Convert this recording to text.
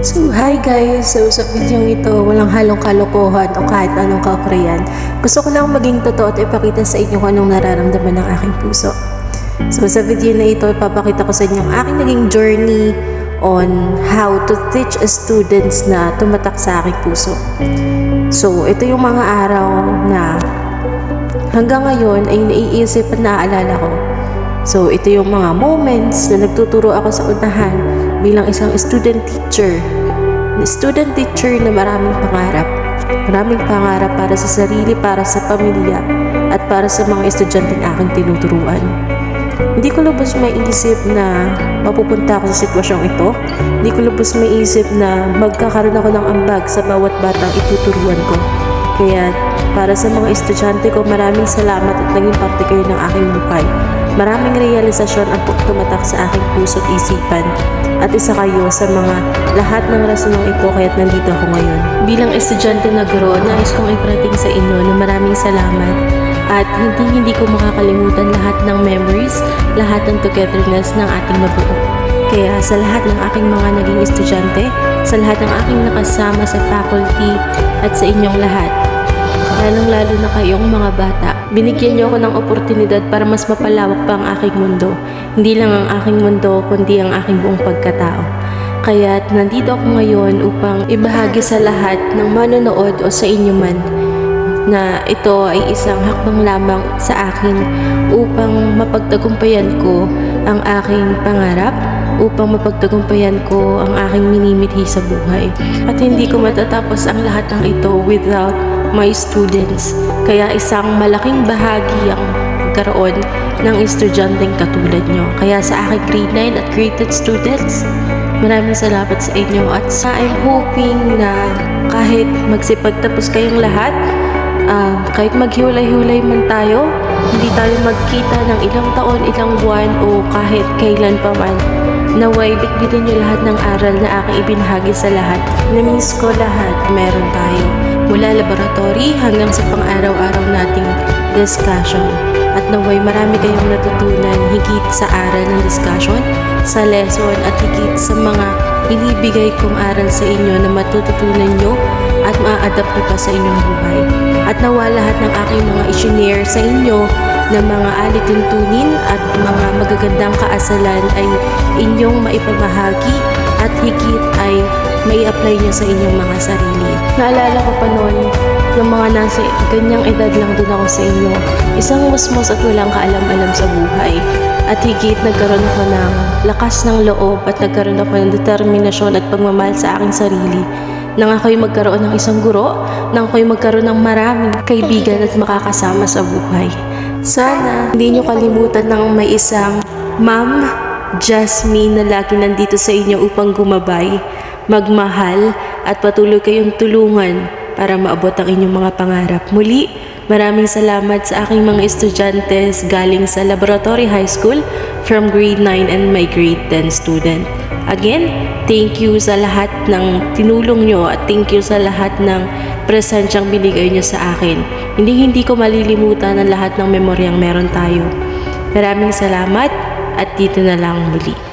So, hi guys! So, sa video ito, walang halong kalokohan o kahit anong kaprayan. Gusto ko lang maging totoo at ipakita sa inyo kung anong nararamdaman ng aking puso. So, sa video na ito, ipapakita ko sa inyo ang aking naging journey on how to teach students na tumatak sa aking puso. So, ito yung mga araw na hanggang ngayon ay naiisip at naaalala ko. So, ito yung mga moments na nagtuturo ako sa unahan bilang isang student teacher. Student teacher na maraming pangarap. Maraming pangarap para sa sarili, para sa pamilya, at para sa mga estudyanteng aking tinuturuan. Hindi ko lubos maiisip na mapupunta ako sa sitwasyong ito. Hindi ko lubos maiisip na magkakaroon ako ng ambag sa bawat batang ituturuan ko. Kaya para sa mga estudyante ko, maraming salamat at naging parte kayo ng aking buhay. Maraming realisasyon ang tumatak sa aking puso at isipan. At isa kayo sa mga lahat ng rasonong ito kaya't nandito ako ngayon. Bilang estudyante na guro, nais kong iparating sa inyo na maraming salamat at hindi hindi ko makakalimutan lahat ng memories, lahat ng togetherness ng ating nabuo. Kaya sa lahat ng aking mga naging estudyante, sa lahat ng aking nakasama sa faculty at sa inyong lahat, lalong-lalo na kayong mga bata. Binigyan niyo ako ng oportunidad para mas mapalawak pa ang aking mundo. Hindi lang ang aking mundo, kundi ang aking buong pagkatao. Kaya nandito ako ngayon upang ibahagi sa lahat ng manonood o sa inyo man na ito ay isang hakbang lamang sa akin upang mapagtagumpayan ko ang aking pangarap, upang mapagtagumpayan ko ang aking minimithi sa buhay. At hindi ko matatapos ang lahat ng ito without my students. Kaya isang malaking bahagi ang karoon ng estudyanteng katulad nyo. Kaya sa aking grade 9 at grade 10 students, maraming salamat sa inyo at sa I'm hoping na kahit magsipagtapos kayong lahat, ah, kahit maghiwalay-hiwalay man tayo, hindi tayo magkita ng ilang taon, ilang buwan o kahit kailan pa man, naway bitbitin niyo lahat ng aral na aking ibinahagi sa lahat. Na-miss ko lahat, meron tayo. Mula laboratory hanggang sa pang-araw-araw nating discussion. At naway marami kayong natutunan higit sa aral ng discussion, sa lesson at higit sa mga inibigay kong aral sa inyo na matututunan nyo at maa-adapt nyo pa sa inyong buhay. At nawa lahat ng aking mga isinare sa inyo na mga alituntunin at mga magagandang kaasalan ay inyong maipamahagi at higit ay may apply nyo sa inyong mga sarili. Naalala ko pa noon, yung mga nasa ganyang edad lang din ako sa inyo. Isang musmos at walang kaalam-alam sa buhay. At higit nagkaroon ako ng lakas ng loob at nagkaroon ako ng determinasyon at pagmamahal sa aking sarili nang ako'y magkaroon ng isang guro, nang ako'y magkaroon ng maraming kaibigan at makakasama sa buhay. Sana hindi nyo kalimutan ng may isang Ma'am Jasmine na lagi nandito sa inyo upang gumabay, magmahal at patuloy kayong tulungan para maabot ang inyong mga pangarap. Muli, maraming salamat sa aking mga estudyantes galing sa Laboratory High School from grade 9 and my grade 10 student. Again, thank you sa lahat ng tinulong nyo at thank you sa lahat ng presensyang binigay nyo sa akin. Hindi hindi ko malilimutan ang lahat ng memoryang meron tayo. Maraming salamat at dito na lang muli.